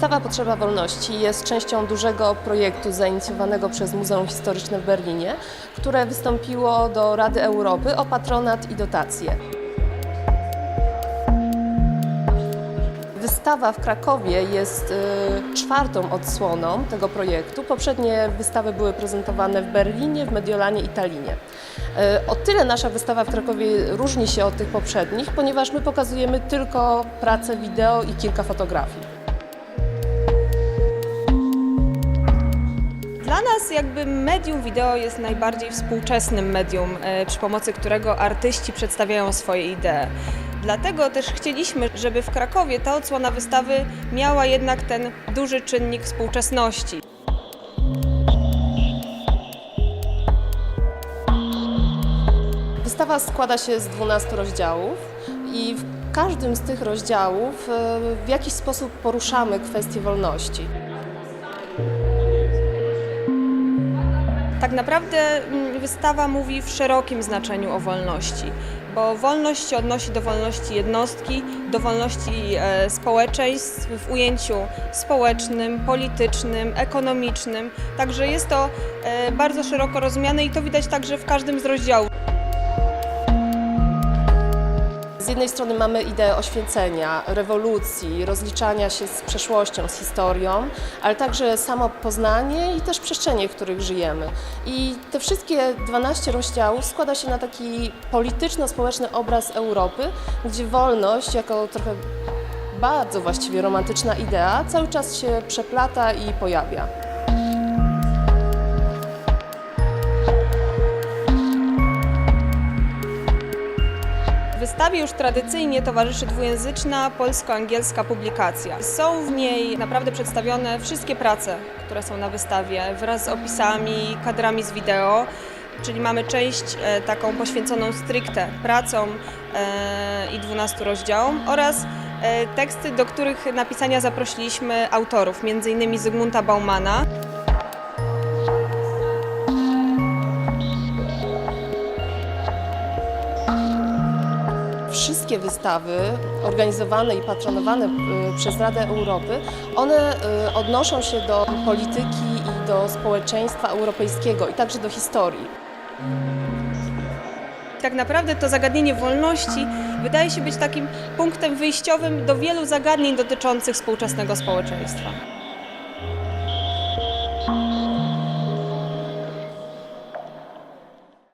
Wystawa Potrzeba Wolności jest częścią dużego projektu zainicjowanego przez Muzeum Historyczne w Berlinie, które wystąpiło do Rady Europy o patronat i dotacje. Wystawa w Krakowie jest y, czwartą odsłoną tego projektu. Poprzednie wystawy były prezentowane w Berlinie, w Mediolanie i Tallinie. Y, o tyle nasza wystawa w Krakowie różni się od tych poprzednich, ponieważ my pokazujemy tylko pracę wideo i kilka fotografii. Dla nas jakby medium wideo jest najbardziej współczesnym medium, e, przy pomocy którego artyści przedstawiają swoje idee. Dlatego też chcieliśmy, żeby w Krakowie ta odsłona wystawy miała jednak ten duży czynnik współczesności. Wystawa składa się z 12 rozdziałów i w każdym z tych rozdziałów y, w jakiś sposób poruszamy kwestię wolności. Tak naprawdę mm, wystawa mówi w szerokim znaczeniu o wolności, bo wolność się odnosi do wolności jednostki, do wolności e, społeczeństw w ujęciu społecznym, politycznym, ekonomicznym. Także jest to e, bardzo szeroko rozumiane i to widać także w każdym z rozdziałów. Jednej strony mamy ideę oświecenia, rewolucji, rozliczania się z przeszłością, z historią, ale także samo poznanie i też przestrzenie, w których żyjemy. I te wszystkie 12 rozdziałów składa się na taki polityczno-społeczny obraz Europy, gdzie wolność jako trochę bardzo właściwie romantyczna idea cały czas się przeplata i pojawia. Wystawie już tradycyjnie towarzyszy dwujęzyczna polsko-angielska publikacja. Są w niej naprawdę przedstawione wszystkie prace, które są na wystawie, wraz z opisami, kadrami z wideo. Czyli mamy część e, taką poświęconą stricte pracom e, i 12 rozdziałom oraz e, teksty, do których napisania zaprosiliśmy autorów, m.in. Zygmunta Baumana. wszystkie wystawy organizowane i patronowane y, przez Radę Europy, one y, odnoszą się do polityki i do społeczeństwa europejskiego i także do historii. Tak naprawdę to zagadnienie wolności wydaje się być takim punktem wyjściowym do wielu zagadnień dotyczących współczesnego społeczeństwa.